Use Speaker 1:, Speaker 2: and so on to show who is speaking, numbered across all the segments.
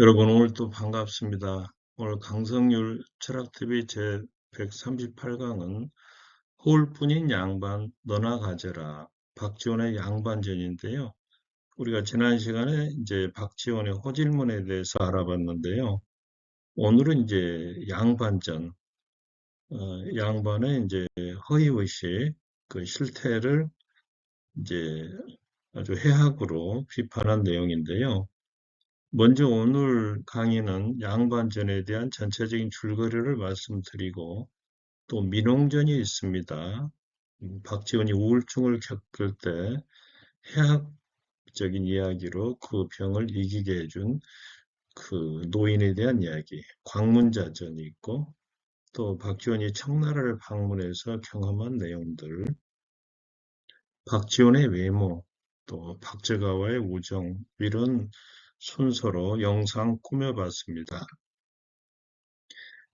Speaker 1: 여러분 오늘 또 반갑습니다. 오늘 강성률 철학TV 제 138강은 허울뿐인 양반 너나 가져라 박지원의 양반전인데요. 우리가 지난 시간에 이제 박지원의 호질문에 대해서 알아봤는데요. 오늘은 이제 양반전, 어, 양반의 이제 허위의식, 그 실태를 이제 아주 해학으로 비판한 내용인데요. 먼저 오늘 강의는 양반전에 대한 전체적인 줄거리를 말씀드리고 또 민홍전이 있습니다. 음, 박지원이 우울증을 겪을 때 해학적인 이야기로 그 병을 이기게 해준 그 노인에 대한 이야기, 광문자전이 있고 또 박지원이 청나라를 방문해서 경험한 내용들, 박지원의 외모, 또 박재가와의 우정 이런 순서로 영상 꾸며봤습니다.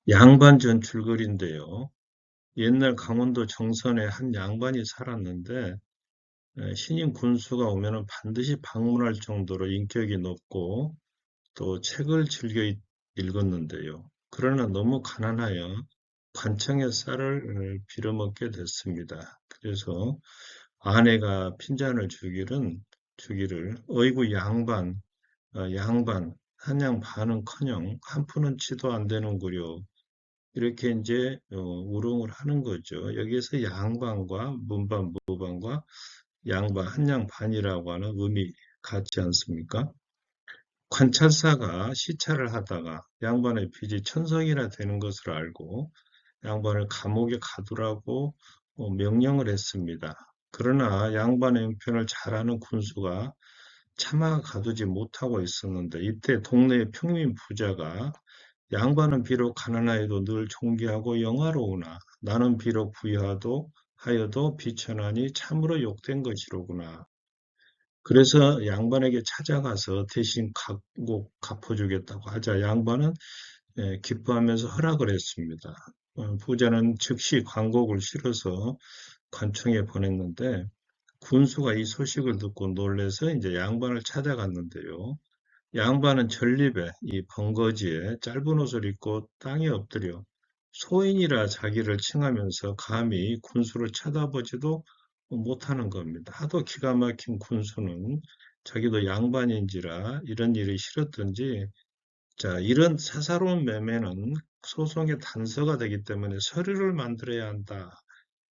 Speaker 1: 양반전 줄거리인데요. 옛날 강원도 정선에 한 양반이 살았는데 신임 군수가 오면 반드시 방문할 정도로 인격이 높고 또 책을 즐겨 읽었는데요. 그러나 너무 가난하여 관청의 쌀을 빌어먹게 됐습니다. 그래서 아내가 핀잔을 주기를, 주기를 어이구 양반 어, 양반, 한양 반은커녕 한 푼은 치도 안 되는구려. 이렇게 이제 어, 우롱을 하는 거죠. 여기에서 양반과 문반, 무반과 양반, 한양 반이라고 하는 의미 같지 않습니까? 관찰사가 시찰을 하다가 양반의 빚이 천석이나 되는 것을 알고 양반을 감옥에 가두라고 어, 명령을 했습니다. 그러나 양반의 형편을 잘 아는 군수가 차마 가두지 못하고 있었는데 이때 동네의 평민 부자가 양반은 비록 가난하여도 늘 존귀하고 영화로우나 나는 비록 부유하도 하여도 비천하니 참으로 욕된 것이로구나. 그래서 양반에게 찾아가서 대신 갚고 갚아주겠다고 하자 양반은 예, 기뻐하면서 허락을 했습니다. 어, 부자는 즉시 광곡을 실어서 관청에 보냈는데 군수가 이 소식을 듣고 놀래서 이제 양반을 찾아갔는데요. 양반은 전립에 이 번거지에 짧은 옷을 입고 땅에 엎드려 소인이라 자기를 칭하면서 감히 군수를 쳐다보지도 못하는 겁니다. 하도 기가 막힌 군수는 자기도 양반인지라 이런 일이 싫었던지 자 이런 사사로운 매매는 소송의 단서가 되기 때문에 서류를 만들어야 한다.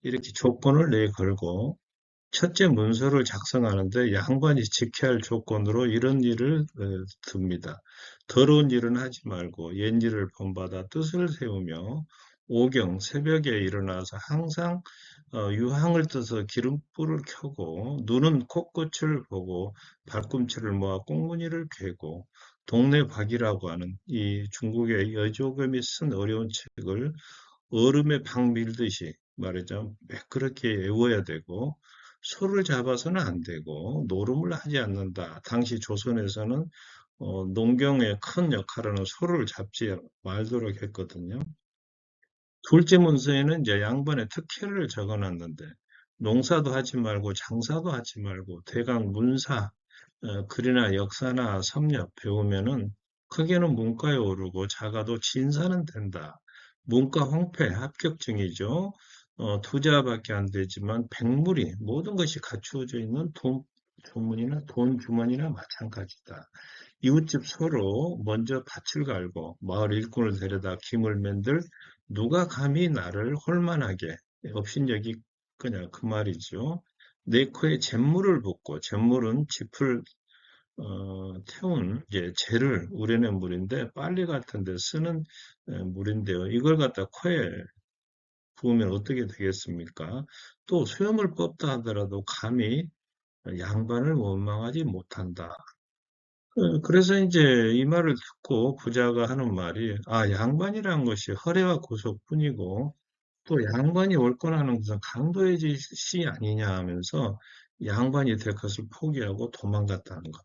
Speaker 1: 이렇게 조건을 내걸고 첫째 문서를 작성하는데 양반이 지켜야 할 조건으로 이런 일을 어, 듭니다. 더러운 일은 하지 말고 옛일을 본받아 뜻을 세우며 오경 새벽에 일어나서 항상 어, 유황을 떠서 기름불을 켜고 눈은 코끝을 보고 발꿈치를 모아 꽁무니를 괴고 동네 박이라고 하는 이 중국의 여조금이 쓴 어려운 책을 얼음에 박 밀듯이 말하자면 매끄럽게 외워야 되고 소를 잡아서는 안 되고 노름을 하지 않는다. 당시 조선에서는 어, 농경의 큰 역할은 소를 잡지 말도록 했거든요. 둘째 문서에는 이제 양반의 특혜를 적어놨는데 농사도 하지 말고 장사도 하지 말고 대강 문사, 어, 글이나 역사나 섭렵 배우면은 크게는 문과에 오르고 작아도 진사는 된다. 문과 홍패 합격증이죠. 어, 투자밖에 안 되지만 백물이 모든 것이 갖추어져 있는 돈 주문이나 돈 주머니나 마찬가지다. 이웃집 서로 먼저 밭을 갈고 마을 일꾼을 데려다 김을 맨들 누가 감히 나를 홀만하게 업신여기 그냐 그 말이죠. 내 코에 잿물을 붓고 잿물은 짚을 어, 태운 이제 재를 우려낸 물인데 빨리 같은 데 쓰는 물인데요. 이걸 갖다 코에 부으면 어떻게 되겠습니까? 또 수염을 뽑다 하더라도 감히 양반을 원망하지 못한다. 그, 그래서 이제 이 말을 듣고 부자가 하는 말이 아 양반이라는 것이 허례와 고속뿐이고 또 양반이 올권하는 것은 강도의 짓이 아니냐 하면서 양반이 될 것을 포기하고 도망갔다는 겁니다.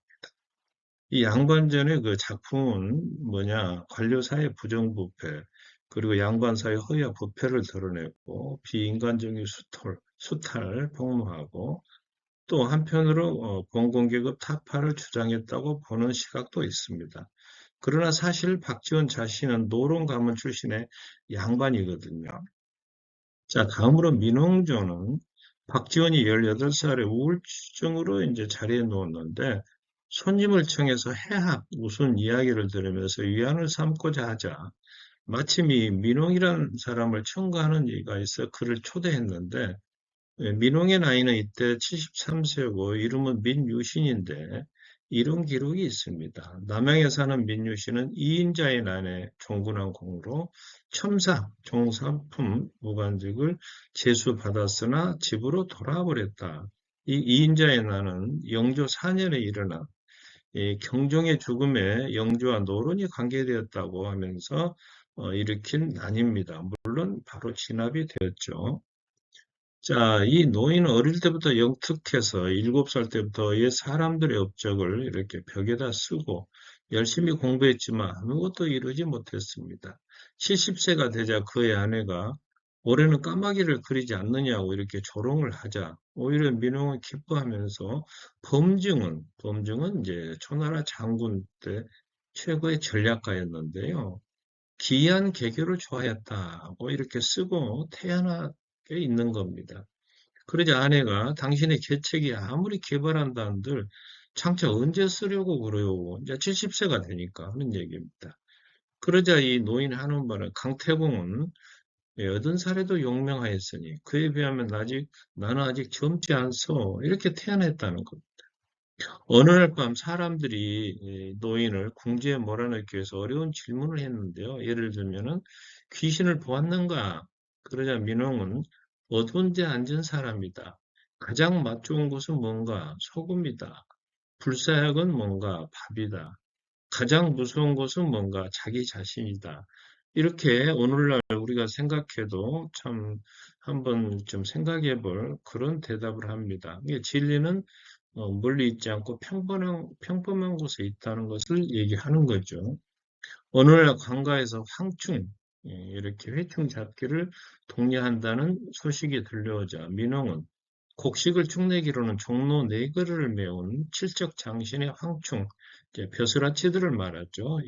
Speaker 1: 이 양반전의 그 작품은 뭐냐 관료사의 부정부패 그리고 양반사의 허위와 부패를 드러내고 비인간적인 수탈, 수탈 폭로하고 또 한편으로 어, 공공계급 타파를 주장했다고 보는 시각도 있습니다. 그러나 사실 박지원 자신은 노론 가문 출신의 양반이거든요. 자, 다음으로 민홍조는 박지원이 18살에 우울증으로 이제 자리에 누웠는데 손님을 청해서 해학 무슨 이야기를 들으면서 위안을 삼고자 하자 마침 이 민홍이라는 사람을 청구하는 이가 있어 그를 초대했는데 예, 민홍의 나이는 이때 73세고 이름은 민유신인데 이런 기록이 있습니다. 남양에 사는 민유신은 2인자의 난에 종군한 공으로 첨사, 종사품, 무관직을 제수받았으나 집으로 돌아버렸다. 이 2인자의 난은 영조 4년에 일어나 경종의 죽음에 영조와 노론이 관계되었다고 하면서 어, 일으킨 난입니다. 물론 바로 진압이 되었죠. 자, 이 노인은 어릴 때부터 영특해서 일곱 살 때부터 옛 사람들의 업적을 이렇게 벽에다 쓰고 열심히 공부했지만 아무것도 이루지 못했습니다. 70세가 되자 그의 아내가 올해는 까마귀를 그리지 않느냐고 이렇게 조롱을 하자 오히려 민홍은 기뻐하면서 범증은 범증은 이제 초나라 장군 때 최고의 전략가였는데요. 기이한 개교를 좋아했다고 이렇게 쓰고 태연하게 있는 겁니다. 그러자 아내가 당신의 계책이 아무리 개발한다는들 장차 언제 쓰려고 그래요? 이제 70세가 되니까 하는 얘기입니다. 그러자 이 노인 한원반은 강태공은 여든 살에도 용명하였으니 그에 비하면 아직 나는 아직 젊지 않소 이렇게 태어났다는 겁니다. 어느 날 밤 사람들이 노인을 궁지에 몰아넣기 위해서 어려운 질문을 했는데요. 예를 들면은 귀신을 보았는가? 그러자 민홍은 어두운 데 앉은 사람이다. 가장 맛 좋은 것은 뭔가? 소금이다. 불사약은 뭔가? 밥이다. 가장 무서운 것은 뭔가? 자기 자신이다. 이렇게 오늘날 우리가 생각해도 참 한번 좀 생각해 볼 그런 대답을 합니다. 진리는 어, 멀리 있지 않고 평범한, 평범한 곳에 있다는 것을 얘기하는 거죠. 오늘날 관가에서 황충, 예, 이렇게 회충 잡기를 독려한다는 소식이 들려오자 민홍은 곡식을 축내기로는 종로 네 그릇을 메운 칠적 장신의 황충, 벼슬아치들을 말하죠.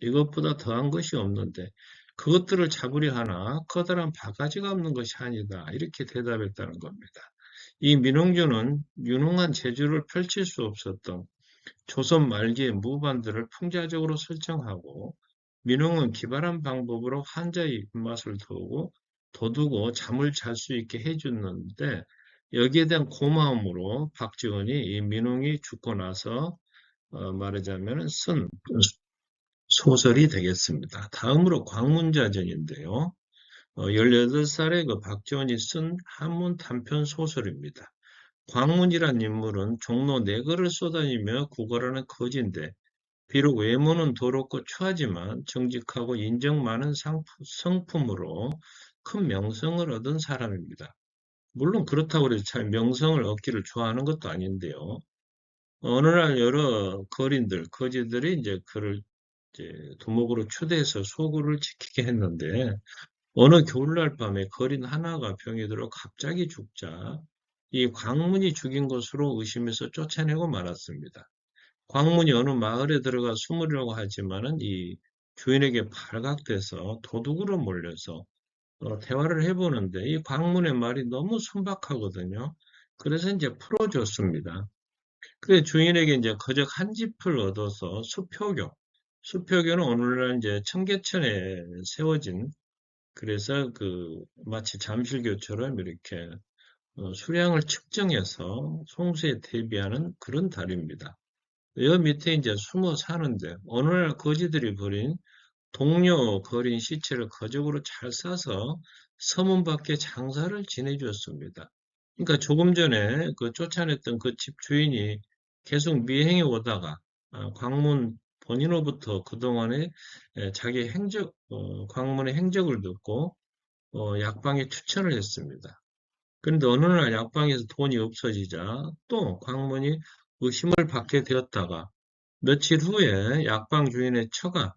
Speaker 1: 이것보다 더한 것이 없는데 그것들을 잡으려 하나 커다란 바가지가 없는 것이 아니다. 이렇게 대답했다는 겁니다. 이 민홍주는 유능한 재주를 펼칠 수 없었던 조선 말기의 무반들을 풍자적으로 설정하고 민홍은 기발한 방법으로 환자의 입맛을 도우고 도두고 잠을 잘 수 있게 해주는데 여기에 대한 고마움으로 박지원이 이 민홍이 죽고 나서 어 말하자면 쓴 소설이 되겠습니다. 다음으로 광문자전인데요. 18살에 어, 그 박지원이 쓴 한문 단편 소설입니다. 광문이란 인물은 종로 내거를 쏟아니며 구걸하는 거지인데 비록 외모는 더럽고 추하지만 정직하고 인정 많은 성품으로 큰 명성을 얻은 사람입니다. 물론 그렇다고 해서 잘 명성을 얻기를 좋아하는 것도 아닌데요. 어느 날 여러 거린들, 거지들이 이제 그를 이제 두목으로 초대해서 소굴을 지키게 했는데 어느 겨울날 밤에 거린 하나가 병이 들어 갑자기 죽자 이 광문이 죽인 것으로 의심해서 쫓아내고 말았습니다. 광문이 어느 마을에 들어가 숨으려고 하지만은 이 주인에게 발각돼서 도둑으로 몰려서 어, 대화를 해보는데 이 광문의 말이 너무 순박하거든요. 그래서 이제 풀어줬습니다. 그래 주인에게 이제 거적 한 집을 얻어서 수표교, 수표교는 오늘날 이제 청계천에 세워진 그래서 그 마치 잠실교처럼 이렇게 어, 수량을 측정해서 송수에 대비하는 그런 달입니다. 여 밑에 이제 숨어 사는데 오늘 거지들이 버린 동료 거린 시체를 거적으로 잘 싸서 서문 밖에 장사를 지내주었습니다. 그러니까 조금 전에 그 쫓아냈던 그 집 주인이 계속 미행해 오다가 아, 광문 본인으로부터 그동안에 자기 행적, 어, 광문의 행적을 듣고 어, 약방에 추천을 했습니다. 그런데 어느 날 약방에서 돈이 없어지자 또 광문이 의심을 받게 되었다가 며칠 후에 약방 주인의 처가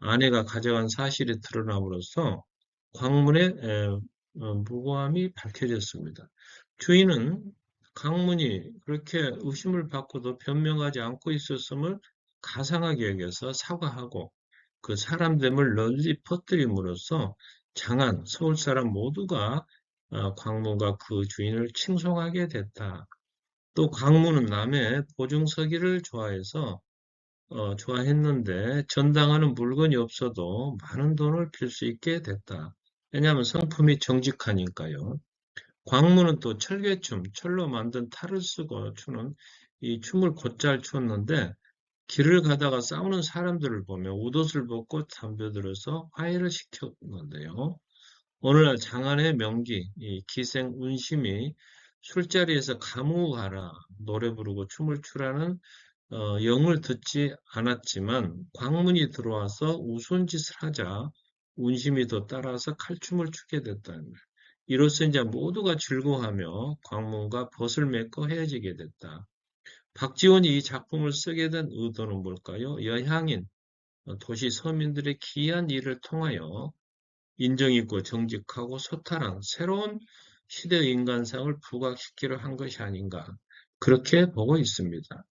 Speaker 1: 아내가 가져간 사실이 드러남으로써 광문의 어, 무고함이 밝혀졌습니다. 주인은 강문이 그렇게 의심을 받고도 변명하지 않고 있었음을 가상하게 여겨서 사과하고 그 사람됨을 널리 퍼뜨림으로써 장안, 서울 사람 모두가 어, 광문과 그 주인을 칭송하게 됐다. 또 광문은 남의 보증서기를 좋아해서 어, 좋아했는데 전당하는 물건이 없어도 많은 돈을 빌 수 있게 됐다. 왜냐하면 성품이 정직하니까요. 광문은 또 철개춤, 철로 만든 탈을 쓰고 추는 이 춤을 곧잘 췄는데 길을 가다가 싸우는 사람들을 보며 웃옷을 벗고 담벼들어서 화해를 시켰는데요. 오늘날 장안의 명기, 이 기생 운심이 술자리에서 가무가라 노래 부르고 춤을 추라는 어, 영을 듣지 않았지만 광문이 들어와서 우스운 짓을 하자 운심이 더 따라서 칼춤을 추게 됐다는 말. 이로써 이제 모두가 즐거워하며 광문과 벗을 맺고 헤어지게 됐다. 박지원이 이 작품을 쓰게 된 의도는 뭘까요? 여향인, 어, 도시 서민들의 기이한 일을 통하여 인정있고 정직하고 소탈한 새로운 시대 인간상을 부각시키려 한 것이 아닌가 그렇게 보고 있습니다.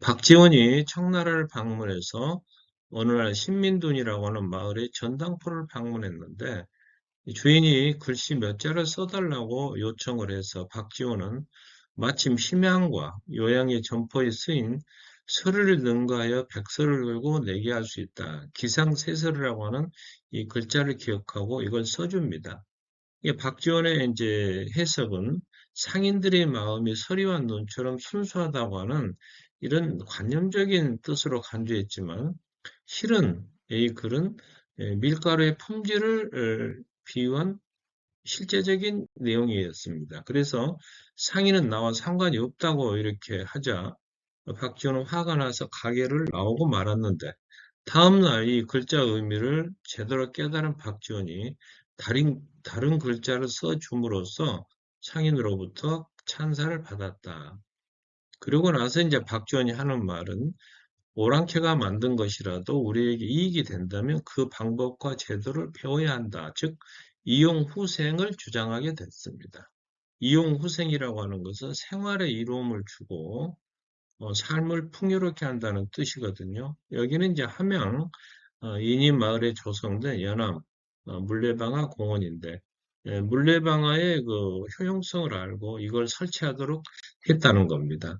Speaker 1: 박지원이 청나라를 방문해서 어느 날 신민둔이라고 하는 마을의 전당포를 방문했는데 주인이 글씨 몇 자를 써달라고 요청을 해서 박지원은 마침 심양과 요양의 점포에 쓰인 서류를 능가하여 백서를 걸고 내게 할 수 있다. 기상세서라고 하는 이 글자를 기억하고 이걸 써줍니다. 이게 박지원의 이제 해석은 상인들의 마음이 서리와 눈처럼 순수하다고 하는 이런 관념적인 뜻으로 간주했지만 실은 이 글은 밀가루의 품질을 비유한 실제적인 내용이었습니다. 그래서 상인은 나와 상관이 없다고 이렇게 하자 박지원은 화가 나서 가게를 나오고 말았는데 다음날 이 글자 의미를 제대로 깨달은 박지원이 다른, 다른 글자를 써줌으로써 상인으로부터 찬사를 받았다. 그리고 나서 이제 박지원이 하는 말은 오랑캐가 만든 것이라도 우리에게 이익이 된다면 그 방법과 제도를 배워야 한다. 즉 이용후생을 주장하게 됐습니다. 이용후생이라고 하는 것은 생활에 이로움을 주고 어, 삶을 풍요롭게 한다는 뜻이거든요. 여기는 이제 함양 어, 인인 마을에 조성된 연암 어, 물레방아 공원인데 예, 물레방아의 그 효용성을 알고 이걸 설치하도록 했다는 겁니다.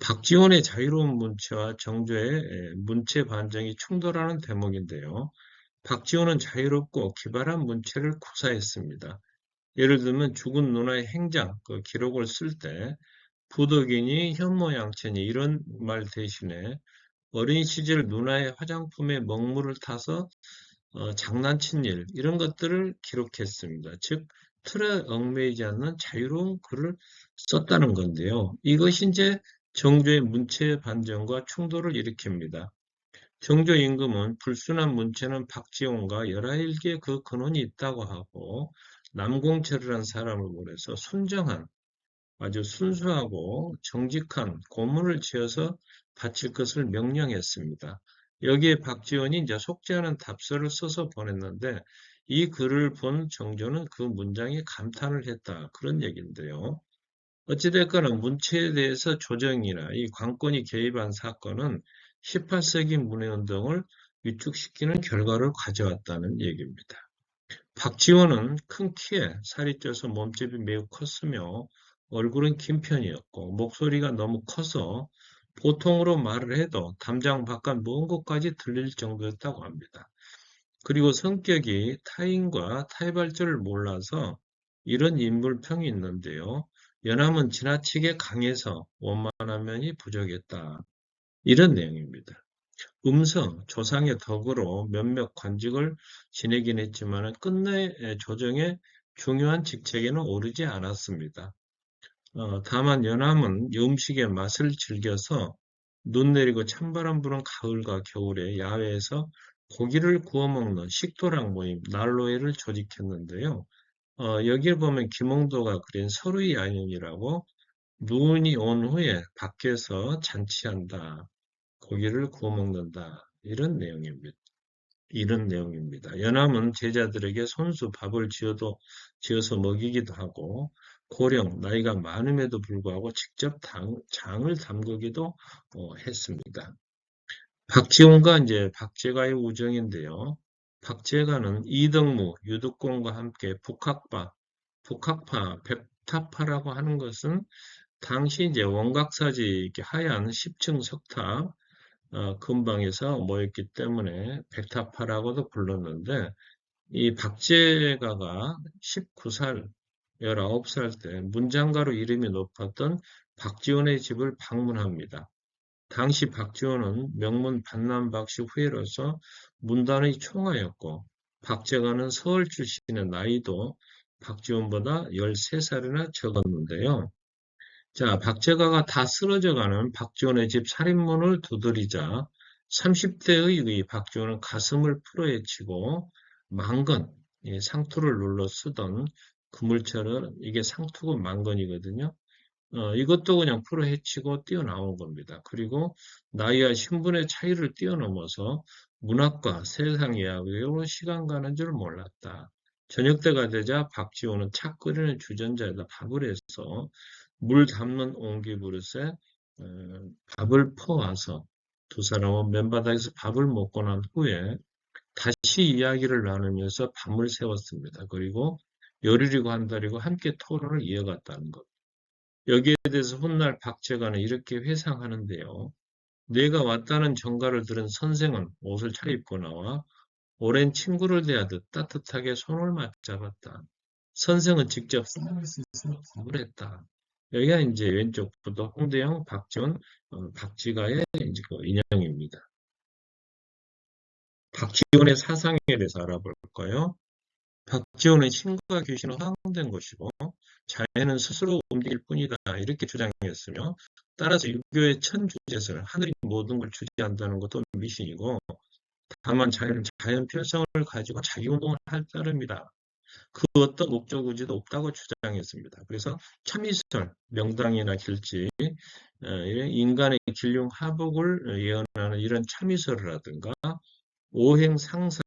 Speaker 1: 박지원의 자유로운 문체와 정조의 예, 문체 반정이 충돌하는 대목인데요. 박지원은 자유롭고 기발한 문체를 구사했습니다. 예를 들면 죽은 누나의 행장, 그 기록을 쓸 때 부덕이니 현모양체니 이런 말 대신에 어린 시절 누나의 화장품에 먹물을 타서 어, 장난친 일 이런 것들을 기록했습니다. 즉 틀에 얽매이지 않는 자유로운 글을 썼다는 건데요. 이것이 이제 정조의 문체 반전과 충돌을 일으킵니다. 정조 임금은 불순한 문체는 박지원과 열아일개 그 근원이 있다고 하고 남공철이라는 사람을 보내서 순정한 아주 순수하고 정직한 고문을 지어서 바칠 것을 명령했습니다. 여기에 박지원이 이제 않은 답서를 써서 보냈는데 이 글을 본 정조는 그 문장에 감탄을 했다. 그런 얘기인데요. 어찌됐거나 문체에 대해서 조정이나 이 관권이 개입한 사건은 18세기 문해운동을 위축시키는 결과를 가져왔다는 얘기입니다. 박지원은 큰 키에 살이 쪄서 몸집이 매우 컸으며 얼굴은 긴 편이었고 목소리가 너무 커서 보통으로 말을 해도 담장 바깥 먼 곳까지 들릴 정도였다고 합니다. 그리고 성격이 타인과 타의발전을 몰라서 이런 인물평이 있는데요. 연함은 지나치게 강해서 원만한 면이 부족했다. 이런 내용입니다. 음성, 조상의 덕으로 몇몇 관직을 지내긴 했지만 끝내 조정의 중요한 직책에는 오르지 않았습니다. 어, 다만 연암은 음식의 맛을 즐겨서 눈 내리고 찬바람 부는 가을과 겨울에 야외에서 고기를 구워 먹는 식도락 모임 난로회를 조직했는데요. 어, 여기를 보면 김홍도가 그린 서루의 야인이라고 눈이 온 후에 밖에서 잔치한다. 고기를 구워 먹는다. 이런 내용입니다. 이런 내용입니다. 연암은 제자들에게 손수 밥을 지어도, 지어서 먹이기도 하고 고령, 나이가 많음에도 불구하고 직접 당, 장을 담그기도 어, 했습니다. 박지원과 이제 박제가의 우정인데요. 박제가는 이덕무, 유득공과 함께 북학파, 북학파, 백타파라고 하는 것은 당시 이제 원각사지 하얀 10층 석탑 어, 근방에서 모였기 때문에 백타파라고도 불렀는데 이 박제가가 19살, 19살 때 문장가로 이름이 높았던 박지원의 집을 방문합니다. 당시 박지원은 명문 반남박씨 후예로서 문단의 총화였고 박제가는 서울 출신의 나이도 박지원보다 13살이나 적었는데요. 자, 박제가가 다 쓰러져가는 박지원의 집 살인문을 두드리자 30대의 박지원은 가슴을 풀어헤치고 망건, 예, 상투를 눌러 쓰던 그물처럼 이게 상투고 망건이거든요. 어, 이것도 그냥 풀어헤치고 뛰어나온 겁니다. 그리고 나이와 신분의 차이를 뛰어넘어서 문학과 세상 이야기로 시간 가는 줄 몰랐다. 저녁 때가 되자 박지호는 차 끓이는 주전자에다 밥을 해서 물 담는 옹기 그릇에 어, 밥을 퍼와서 두 사람은 맨바닥에서 밥을 먹고 난 후에 다시 이야기를 나누면서 밤을 새웠습니다. 그리고 열흘이고 한 달이고 함께 토론을 이어갔다는 것. 여기에 대해서 훗날 박제가는 이렇게 회상하는데요. 내가 왔다는 정가를 들은 선생은 옷을 차려입고 나와 오랜 친구를 대하듯 따뜻하게 손을 맞잡았다. 선생은 직접 씻어 밥을 했다. 여기가 이제 왼쪽부터 홍대영, 박지원, 어, 박지가의 이제 그 인형입니다. 박지원의 사상에 대해서 알아볼까요? 박지원은 신과 귀신은 화응된 것이고 자연은 스스로 움직일 뿐이다 이렇게 주장했으며 따라서 유교의 천주제설 하늘이 모든 걸 주재한다는 것도 미신이고 다만 자연은 자연 필성을 가지고 자기 운동을 할 따름이다. 그 어떤 목적 의지도 없다고 주장했습니다. 그래서 참이설, 명당이나 길지, 어, 인간의 길흉 하복을 예언하는 이런 참이설이라든가 오행 상상,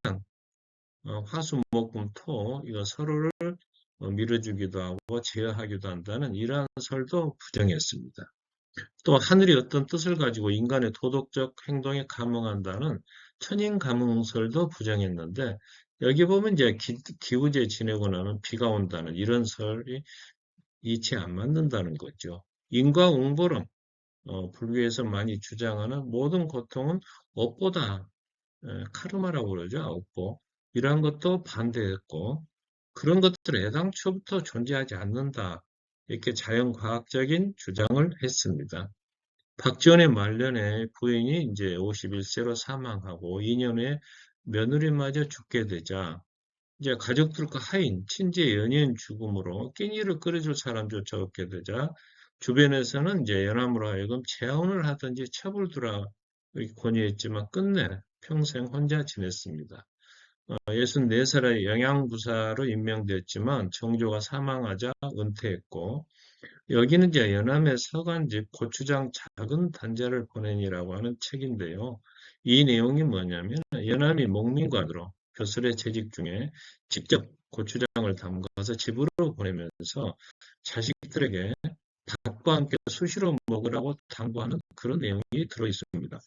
Speaker 1: 어, 화수, 목, 금, 토 이거 서로를 어, 밀어주기도 하고 제어하기도 한다는 이러한 설도 부정했습니다. 또 하늘이 어떤 뜻을 가지고 인간의 도덕적 행동에 감흥한다는 천인 감흥설도 부정했는데 여기 보면 이제 기, 후제 지내고 나면 비가 온다는 이런 설이 이치에 안 맞는다는 거죠. 인과응보론 어, 불교에서 많이 주장하는 모든 고통은 업보다 에, 카르마라고 그러죠. 업보. 이러한 것도 반대했고 그런 것들은 애당초부터 존재하지 않는다. 이렇게 자연과학적인 주장을 했습니다. 박지원의 말년에 부인이 이제 51세로 사망하고 2년 후에 며느리마저 죽게 되자 이제 가족들과 하인, 친지 연인 죽음으로 끼니를 끓여줄 사람조차 없게 되자 주변에서는 이제 연암으로 하여금 재혼을 하든지 처벌두라 권유했지만 끝내 평생 혼자 지냈습니다. 64살의 어, 영양부사로 임명됐지만 정조가 사망하자 은퇴했고 여기는 이제 연암의 서간집 고추장 작은 단자를 보내니라고 하는 책인데요. 이 내용이 뭐냐면 연암이 목민관으로 벼슬에 재직 중에 직접 고추장을 담가서 집으로 보내면서 자식들에게 밥과 함께 수시로 먹으라고 당부하는 그런 내용이 들어 있습니다.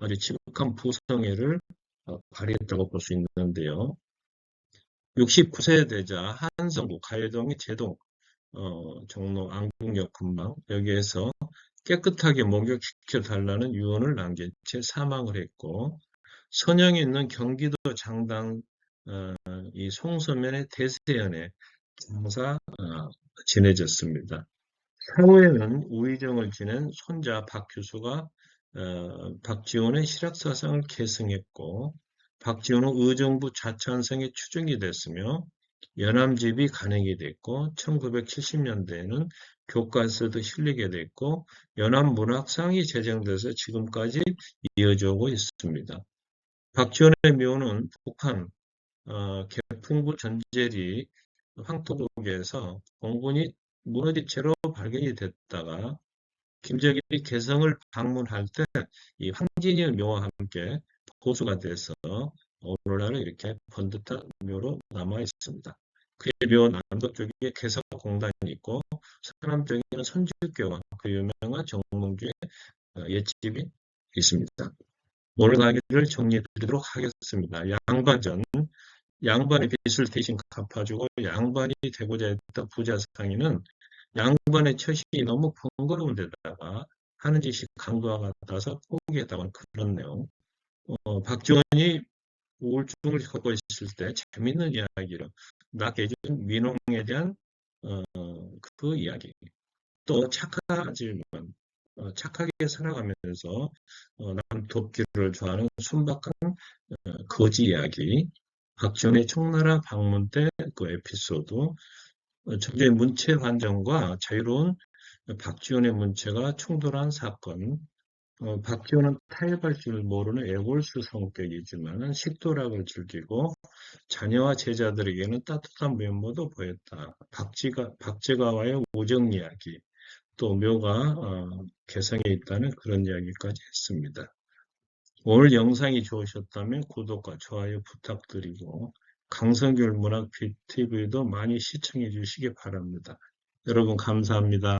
Speaker 1: 아주 지극한 부성애를 어, 발휘했다고 볼 수 있는데요. 69세 되자 한성구 가해동이 제동 어, 종로 안국역 근방 여기에서 깨끗하게 목욕시켜 달라는 유언을 남긴 채 사망을 했고 선영에 있는 경기도 장당 어, 이 송서면의 대세연에 장사 어, 지내졌습니다. 사후에는 우의정을 지낸 손자 박규수가 어, 박지원의 실학사상을 계승했고 박지원은 의정부 자찬성에 추정이 됐으며 연암집이 간행이 됐고 1970년대에는 교과서도 실리게 됐고 연암문학상이 제정돼서 지금까지 이어져 오고 있습니다. 박지원의 묘는 북한 어, 개풍부 전제리 황토국에서 공군이 무너진 채로 발견이 됐다가 김정일이 개성을 방문할 때 이 황진이의 묘와 함께 보수가 돼서 오늘날은 이렇게 번듯한 묘로 남아 있습니다. 그의 묘 남도 쪽에 개석공단이 있고 서남 쪽에는 선주교와 그 유명한 정몽주의 어, 옛집이 있습니다. 오늘 강의를 정리해 드리도록 하겠습니다. 양반전, 양반의 빚을 대신 갚아주고 양반이 되고자 했던 부자 상인은 양반의 처신이 너무 번거로운 데다가 하는 짓이 강도와 같아서 포기했다고 그런 내용. 어, 박지원이 우울증을 겪고 있을 때 재밌는 이야기를 나에게 준 민홍에 대한 어, 그 이야기. 또 착하지만 어, 착하게 살아가면서 어, 남 돕기를 좋아하는 순박한 어, 거지 이야기. 박지원의 청나라 방문 때 그 에피소드. 정제 문체 환정과 자유로운 박지원의 문체가 충돌한 사건. 어, 박지원은 타협할 줄 모르는 애골수 성격이지만 식도락을 즐기고 자녀와 제자들에게는 따뜻한 면모도 보였다. 박지가, 박제가와의 우정 이야기, 또 묘가 어, 개성에 있다는 그런 이야기까지 했습니다. 오늘 영상이 좋으셨다면 구독과 좋아요 부탁드리고 강성규 문학 TV도 많이 시청해 주시기 바랍니다. 여러분 감사합니다.